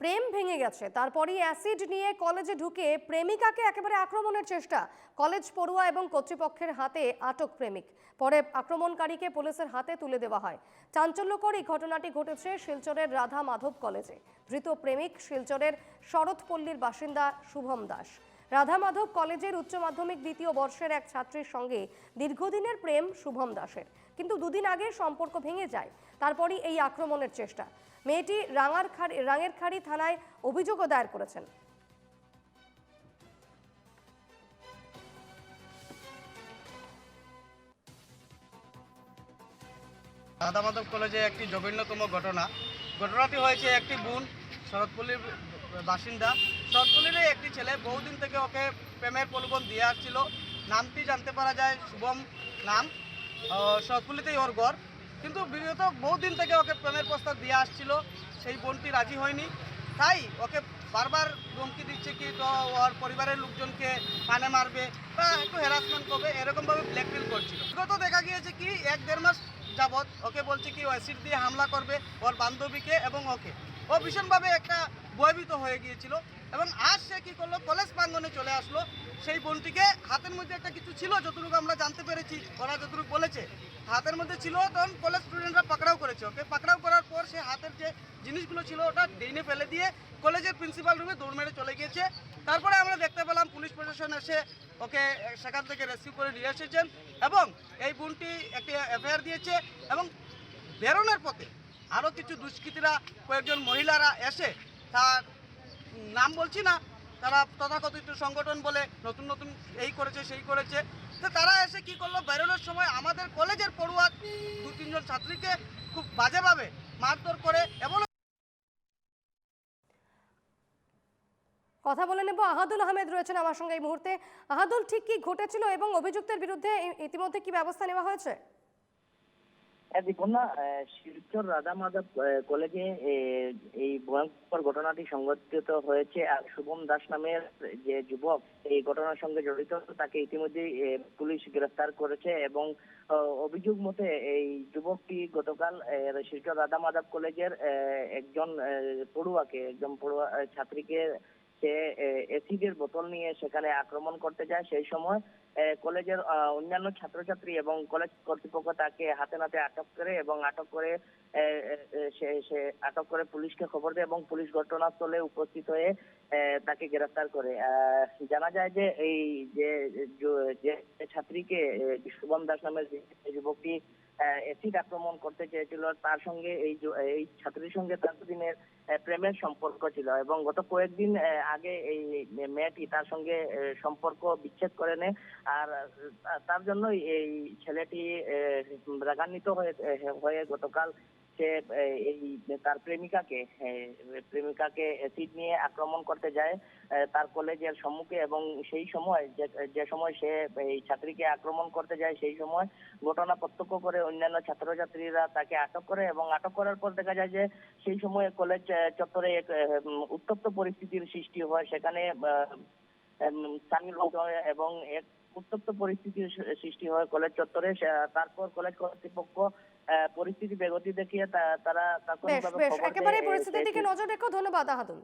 প্রেম ভেঙে গেছে। তারপরই অ্যাসিড নিয়ে কলেজে ঢুকে প্রেমিকাকে একেবারে আক্রমণের চেষ্টা। কলেজ পড়ুয়া এবং কর্তৃপক্ষের হাতে আটক প্রেমিক। পরে আক্রমণকারীকে পুলিশের হাতে তুলে দেওয়া হয়। চাঞ্চল্যকর এই ঘটনাটি ঘটেছে শিলচরের রাধা মাধব কলেজে। ধৃত প্রেমিক শিলচরের শরৎপল্লীর বাসিন্দা শুভম দাস। রাধা মাধব কলেজের উচ্চ মাধ্যমিক দ্বিতীয় বর্ষের এক ছাত্রীর সঙ্গে দীর্ঘদিনের প্রেম শুভম দাসের। কিন্তু দুদিন আগে সম্পর্ক ভেঙে যায়। তারপরই এই আক্রমণের চেষ্টা। মেয়েটি রাঙার খাড়ি, রাঙের খাড়ি থানায় অভিযোগও দায়ের করেছেন। রাধা মাধব কলেজে একটি জঘন্যতম ঘটনা। ঘটনাটি হয়েছে একটি বোন, শরৎপল্লীর বাসিন্দা। শরৎপল্লীর একটি ছেলে, বহুদিন থেকে ওকে প্রেমের প্রলোভন দিয়ে আসছিল। নামটি জানতে পারা যায়, শুভম নাম। শরৎপল্লীতেই ওর ঘর। কিন্তু বিগত বহুদিন থেকে ওকে প্রেমের প্রস্তাব দিয়ে আসছিল, সেই বোনটি রাজি হয়নি। তাই ওকে বারবার ধমকি দিচ্ছে কি, তো ওর পরিবারের লোকজনকে পানে মারবে, বা একটু হ্যারাসমেন্ট করবে, এরকমভাবে ব্ল্যাকমেল করছিল। বিগত দেখা গিয়েছে কি, এক দেড় মাস যাবৎ ওকে বলছে কি, ও অ্যাসিড দিয়ে হামলা করবে ওর বান্ধবীকে এবং ওকে। ও ভীষণভাবে একটা ভয়ভীত হয়ে গিয়েছিল এবং আজ সে কী করল, কলেজ প্রাঙ্গনে চলে আসলো। সেই বোনটিকে হাতের মধ্যে একটা কিছু ছিল, যতটুকু আমরা জানতে পেরেছি, ওরা যতটুকু বলেছে হাতের মধ্যে ছিল, তখন কলেজ স্টুডেন্টরা পাকড়াও করেছে ওকে পাকড়াও করার পর সে হাতের যে জিনিসগুলো ছিল, ওটা ডেইনে ফেলে দিয়ে কলেজের প্রিন্সিপাল রুমে দৌড় মেরে চলে গিয়েছে। তারপরে আমরা দেখতে পেলাম পুলিশ প্রশাসন এসে ওকে সেখান থেকে রেসিভ করে নিয়ে এসেছেন এবং এই বোনটি একটি এফআইআর দিয়েছে এবং বেরোনোর পথে আরও কিছু দুষ্কৃতীরা, কয়েকজন মহিলারা এসে তার নাম বলছি না তারা তথাকথিত সংগঠন বলে, নতুন নতুন এই করেছে, সেই করেছে। তো তারা এসে কি করল? বেরোনোর সময় আমাদের কলেজের পড়ুয়া দু, তিনজন ছাত্রীকে খুব বাজেভাবে মারধর করে এবং কথা বলে নেব। আহাদুল আহমেদ রয়েছেন আমার সঙ্গে এই মুহূর্তে। আহাদুল, ঠিক কি ঘটেছিল এবং অভিযুক্তের বিরুদ্ধে ইতিমধ্যে কি ব্যবস্থা নেওয়া হয়েছে? হ্যাঁ দেখুন না শিলচর রাধা মাধব কলেজে এই ভয়ঙ্কর ঘটনাটি সংঘটিত হয়েছে আর শুভম দাস নামের যে যুবক, এই ঘটনার সঙ্গে জড়িত, তাকে ইতিমধ্যে পুলিশ গ্রেফতার করেছে এবং অভিযোগ মতে এই যুবকটি গতকাল শিলচর রাধা মাধব কলেজের একজন পড়ুয়াকে, একজন পড়ুয়া ছাত্রীকে সে এসিডের বোতল নিয়ে সেখানে আক্রমণ করতে যায়। সেই সময় কলেজের অন্যান্য ছাত্রছাত্রী এবং কলেজ কর্তৃপক্ষ তাকে হাতে নাতে আটক করে এবং আটক করে সে আটক করে পুলিশকে খবর দেয় এবং পুলিশ ঘটনাস্থলে উপস্থিত হয়ে তাকে গ্রেফতার করে। জানা যায় যে এই যে ছাত্রীকে শুভম দাস নামের যুবকটি অ্যাসিড আক্রমণ করতে চেয়েছিল তার সঙ্গে এই এই ছাত্রীর সঙ্গে তার দিনের প্রেমের সম্পর্ক ছিল এবং গত কয়েকদিন আগে এই মেয়েটি তার সঙ্গে সম্পর্ক বিচ্ছেদ করে নেয় আর তার জন্যই এই ছেলেটি রাগান্বিত হয়ে গতকাল সে এই তার প্রেমিকাকে প্রেমিকাকে অ্যাসিড নিয়ে আক্রমণ করতে যায় তার কলেজের সম্মুখে এবং সেই সময় যে সময় সে এই ছাত্রীকে আক্রমণ করতে যায়, সেই সময় ঘটনা প্রত্যক্ষ করে অন্যান্য ছাত্রছাত্রীরা তাকে আটক করে এবং আটক করার পর দেখা যায় যে সেই সময় কলেজ চত্বরে এক উত্তপ্ত পরিস্থিতির সৃষ্টি হয়। সেখানে স্থানীয় লোক এবং এক উত্তপ্ত পরিস্থিতির সৃষ্টি হয় কলেজ চত্বরে। তারপর কলেজ কর্তৃপক্ষ পরিস্থিতি বেগতি দেখিয়ে তারা বেশ একেবারে পরিস্থিতির দিকে নজর রেখো ধন্যবাদ আহাদুল।